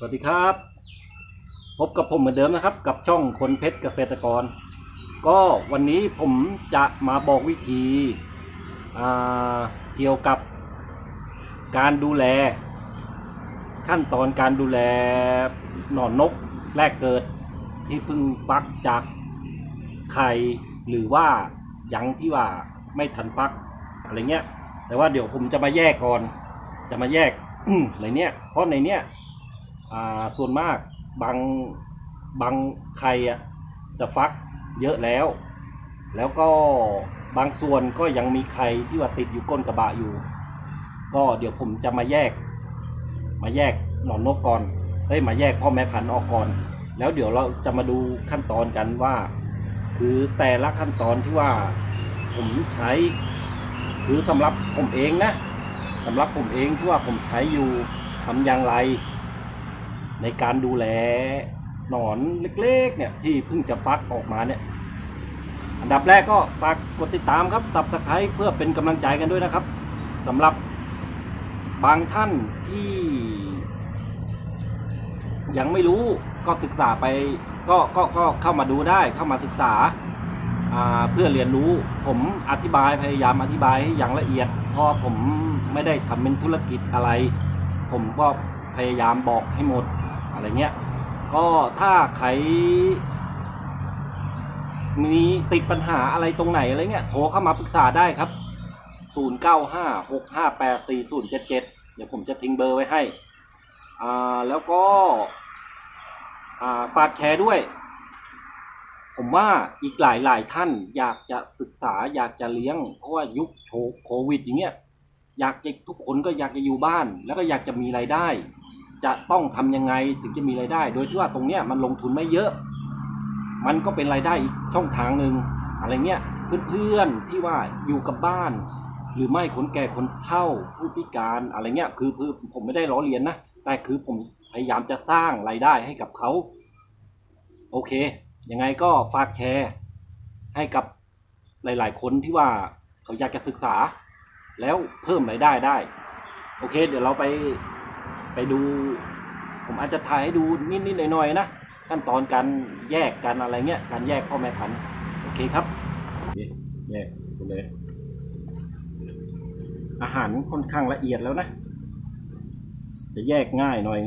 สวัสดีครับ พบกับผมเหมือนเดิมนะครับ กับช่องคนเพชรเกษตรกร ก็วันนี้ผมจะมาบอกวิธีเกี่ยวกับการดูแล ขั้นตอนการดูแลหนอนนกแรกเกิดที่เพิ่งฟักจากไข่หรือว่ายังที่ว่าไม่ทันฟักอะไรเงี้ย แต่ว่าเดี๋ยวผมจะมาแยกก่อน จะมาแยกในเนี้ยเพราะในเนี้ย อ่าส่วนมากบางบางไข่อะจะฟักเยอะแล้ว แล้วก็บางส่วนก็ยังมีไข่ที่ว่าติดอยู่ก้นกระบะอยู่ ก็เดี๋ยวผมจะมาแยก มาแยกหนอนนกก่อนเฮ้ยมาแยกพ่อแม่พันธุ์ออกก่อน แล้วเดี๋ยวเราจะมาดูขั้นตอนกันว่า คือแต่ละขั้นตอนที่ว่าผมใช้คือสำหรับผมเองนะสำหรับผมเองที่ว่าผมใช้อยู่ทำอย่างไร ในการดูแลหนอนเล็กๆเนี่ยที่เพิ่งจะฟักออกมาเนี่ยอันดับแรกก็ฝากกดติดตามครับตับตะไคร้เพื่อเป็นกำลังใจกันด้วยนะครับสำหรับบางท่านที่ ยังไม่รู้ก็ศึกษาไปก็ก็ก็เข้ามาดูได้เข้ามาศึกษาเพื่อเรียนรู้ผมอธิบายพยายามอธิบายให้อย่างละเอียด เพราะผมไม่ได้ทำเป็นธุรกิจอะไร ผมก็พยายามบอกให้หมด อะไรเงี้ย ก็ถ้าใครมีติดปัญหาอะไรตรงไหนอะไรเงี้ย โทรเข้ามาปรึกษาได้ครับ 0956584077 เดี๋ยวผมจะทิ้งเบอร์ไว้ให้ อ่า แล้วก็ อ่า ฝากแชร์ด้วย ผมว่าอีกหลายหลายท่านอยากจะศึกษาอยากจะเลี้ยง เพราะว่ายุคโควิดอย่างเงี้ย อยากจะทุกคนก็อยากจะอยู่บ้าน แล้วก็อยากจะมีรายได้ จะต้องทำยังไงถึงจะมีรายได้ โดยที่ว่าตรงเนี้ยมันลงทุนไม่เยอะ มันก็เป็นรายได้อีกช่องทางหนึ่งอะไรเงี้ยเพื่อนๆที่ว่าอยู่กับบ้าน หรือไม่คนแก่คนเฒ่าผู้พิการอะไรเงี้ยคือคือผมไม่ได้ล้อเลียนนะแต่คือผมพยายามจะสร้างรายได้ให้กับเขาโอเคยังไงก็ฝากแชร์ให้กับหลาย ๆ คนที่ว่าเขาอยากจะศึกษา แล้วเพิ่มรายได้ได้ โอเค เดี๋ยวเราไป ไปดู ผมอาจจะถ่ายให้ดูนิดๆหน่อยๆนะขั้นตอนการแยกกันอะไรเงี้ยการแยกพ่อแม่พันธุ์โอเคครับแยกไปเลยอาหารค่อนข้างละเอียดแล้วนะ จะแยกง่ายหน่อย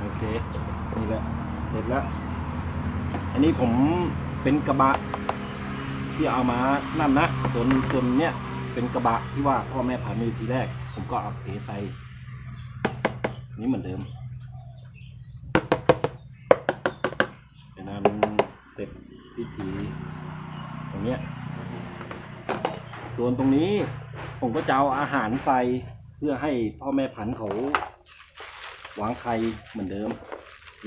โอเค นี่แหละ เสร็จแล้ว อันนี้ผมเป็นกระบะ ที่เอามานั่นนะจนจนเนี้ยเป็นกระบะที่ว่าพ่อแม่ผ่านมือทีแรก ผมก็เอาเทใส่นี่เหมือนเดิมเป็นนั้นเสร็จพิธีตรงเนี้ยส่วนตรงนี้ผมก็จะเอาอาหารใส่เพื่อให้พ่อแม่พันธุ์เขา วางไข่เหมือนเดิม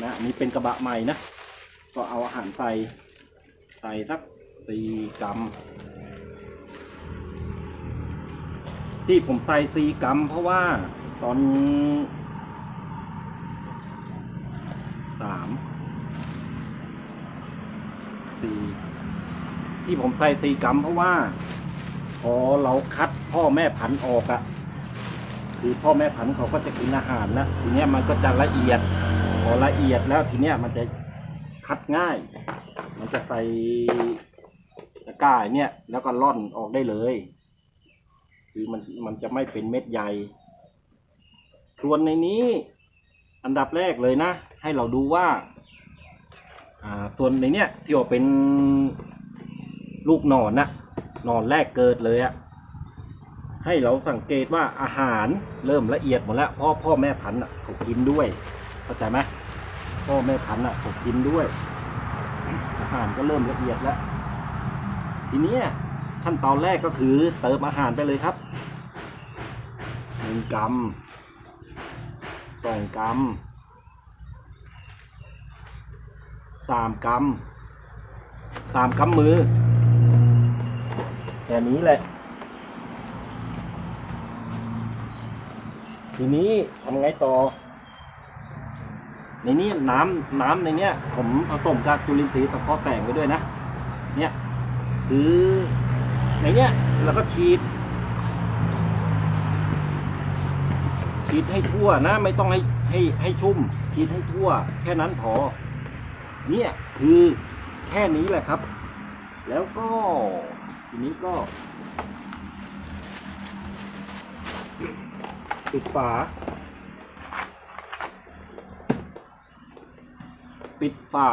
นะอันนี้เป็นกระบะใหม่นะ ก็เอาอาหารใส่ ใส่สักสี่กรัม ที่ผมใส่สี่กรัม เพราะว่าตอนสามสี่ที่ผมใส่สี่กรัม เพราะว่า พอเราคัดพ่อแม่พันธุ์ออกอะ คือพ่อแม่พันธุ์เขาก็จะกินอาหารนะทีเนี้ยมันก็จะละเอียดพอละเอียดแล้วทีเนี้ยมันจะคัดง่าย มันจะใส่ตะกร้าเนี่ยแล้วก็ล่อนออกได้เลย คือมันมันจะไม่เป็นเม็ดใหญ่ ส่วนในนี้อันดับแรกเลยนะ ให้เราดูว่าอ่าส่วนในเนี้ยที่ว่าเป็นลูกหนอนนะหนอนแรกเกิดเลยอะ ให้เราสังเกตว่าอาหารเริ่มละเอียดหมดแล้วเพราะพ่อแม่พันธุ์อะเขากินด้วย เข้าใจไหมพ่อแม่พันธุ์อะผมกินด้วย อาหารก็เริ่มละเอียดแล้ว ทีนี้ขั้นตอนแรกก็คือเติมอาหารไปเลยครับหนึ่งกรัมสองกรัมสามกรัมสามกรัมมือแค่นี้แหละ ทีนี้ทำไงต่อ ในนี้น้ำน้ำในเนี้ย ผมผสมกับจุลินทรีย์ตะเคราะห์แฝงไว้ด้วยนะ เนี่ยคือในเนี้ยแล้วก็ฉีด ฉีดให้ทั่วนะ ไม่ต้องให้ให้ให้ชุ่ม ฉีดให้ทั่ว แค่นั้นพอ เนี่ยคือแค่นี้แหละครับ แล้วก็ทีนี้ก็ ปิดฝา ปิดฝา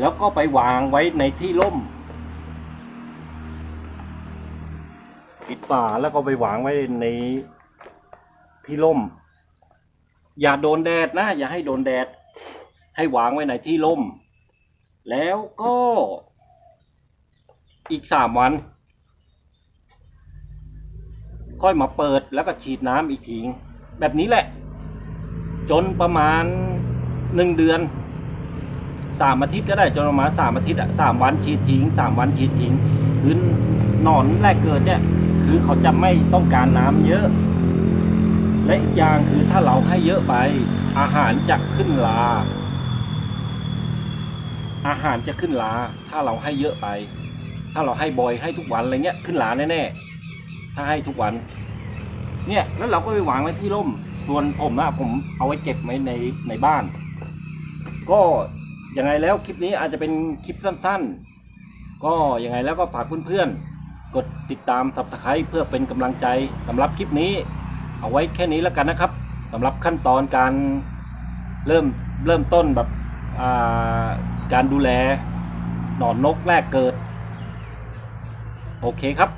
แล้วก็ไปวางไว้ในที่ร่ม ปิดฝาแล้วก็ไปวางไว้ในที่ร่ม อย่าโดนแดดนะ อย่าให้โดนแดด ให้วางไว้ในที่ร่ม แล้วก็อีกสามวัน ค่อยมาเปิดแล้วก็ฉีดน้ำอีกทีแบบนี้แหละ จนประมาณหนึ่งเดือนสามอาทิตย์ก็ได้จนประมาณสามอาทิตย์อะสามวันฉีดทิ้งสามวันฉีดทิ้งคือหนอนแรกเกิดเนี่ย คือเขาจะไม่ต้องการน้ำเยอะ และอีกอย่างคือถ้าเราให้เยอะไป อาหารจะขึ้นลา อาหารจะขึ้นลา ถ้าเราให้เยอะไป ถ้าเราให้บ่อยให้ทุกวันอะไรเงี้ยขึ้นลาแน่ๆ ถ้าให้ทุกวัน เนี่ยแล้วเราก็ไปวางไว้ที่ร่ม ส่วนผมนะผมเอาไว้เก็บไว้ในในบ้าน ก็ยังไงแล้วคลิปนี้อาจจะเป็นคลิปสั้นๆ ก็ยังไงแล้วก็ฝากเพื่อนๆ กดติดตามสับสไครต์เพื่อเป็นกำลังใจสำหรับคลิปนี้ เอาไว้แค่นี้แล้วกันนะครับสำหรับขั้นตอนการเริ่มเริ่มต้นแบบาการดูแลหนอนนกแรกเกิด โอเคครับ